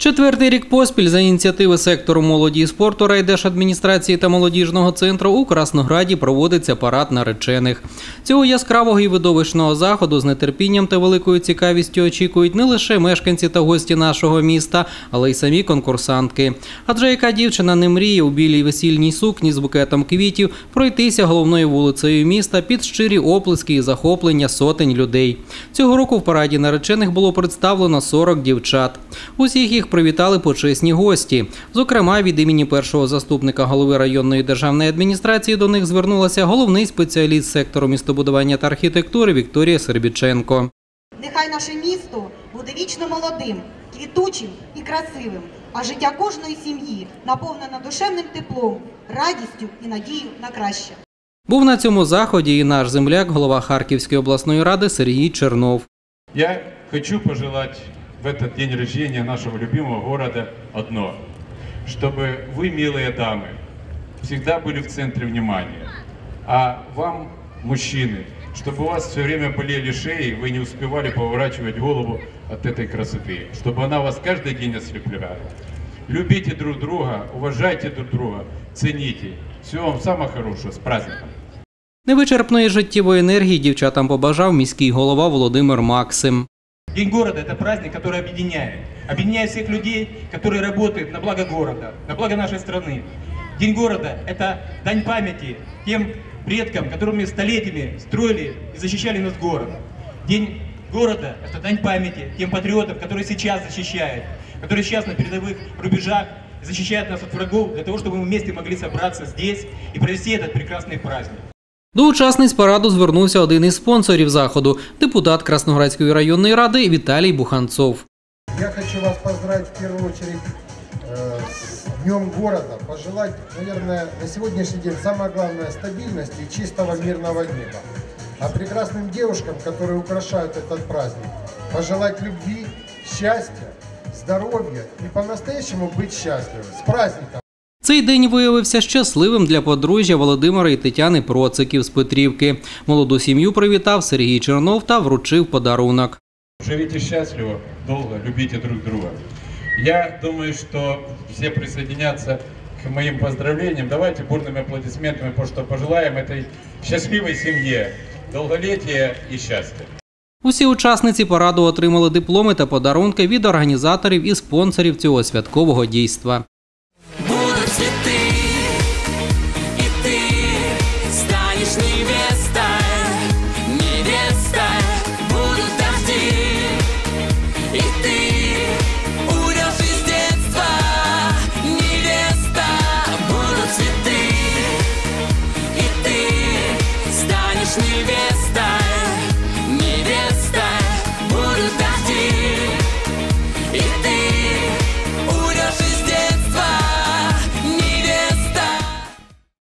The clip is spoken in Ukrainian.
Четвертий рік поспіль за ініціативи сектору молоді і спорту райдержадміністрації та молодіжного центру у Краснограді проводиться парад наречених. Цього яскравого і видовищного заходу з нетерпінням та великою цікавістю очікують не лише мешканці та гості нашого міста, але й самі конкурсантки. Адже яка дівчина не мріє у білій весільній сукні з букетом квітів пройтися головною вулицею міста під щирі оплески і захоплення сотень людей. Цього року в параді наречених було представлено 40 дівчат. Усіх їх привітали почесні гості. Зокрема, від імені першого заступника голови районної державної адміністрації до них звернулася головний спеціаліст сектору містобудування та архітектури Вікторія Сербіченко. Нехай наше місто буде вічно молодим, квітучим і красивим, а життя кожної сім'ї наповнено душевним теплом, радістю і надією на краще. Був на цьому заході і наш земляк, голова Харківської обласної ради Сергій Чернов. Я хочу пожелать в этот день рождения нашего любимого города одно. Чтобы вы, милые дамы, всегда были в центре внимания. А вам, мужчины, чтобы у вас все время болели шеи, вы не успевали поворачивать голову от этой красоты. Чтобы она вас каждый день ослепляла. Любите друг друга, уважайте друг друга, цените. Всего вам самого хорошего. С праздником! Невичерпної життєвої енергії дівчатам побажав міський голова Володимир Максим. День города – это праздник, который объединяет. Объединяет всех людей, которые работают на благо города, на благо нашей страны. День города – это дань памяти тем предкам, которыми столетиями строили и защищали наш город. День города – это дань памяти тем патриотам, которые сейчас защищают, которые сейчас на передовых рубежах защищают нас от врагов, для того, чтобы мы вместе могли собраться здесь и провести этот прекрасный праздник. До учасниць параду звернувся один із спонсорів заходу депутат Красноградської районної ради Віталій Буханцов. Я хочу вас поздравить в первую очередь э, с Днем города, пожелать, наверное, на сегодняшний день самое главное стабильности и чистого мирного неба. А прекрасным девушкам, которые украшают этот праздник, пожелать любви, счастья, здоровья и по-настоящему быть счастливым. С праздником! Цей день виявився щасливим для подружжя Володимира і Тетяни Проциків з Петрівки. Молоду сім'ю привітав Сергій Чернов та вручив подарунок. Живите счастливо, долго, любите друг друга. Я думаю, что все присоединятся к моим поздравлениям. Давайте бурными аплодисментами, потому что пожелаем этой счастливой семье долголетия и. Усі учасниці параду отримали дипломи та подарунки від організаторів і спонсорів цього святкового дійства. невеста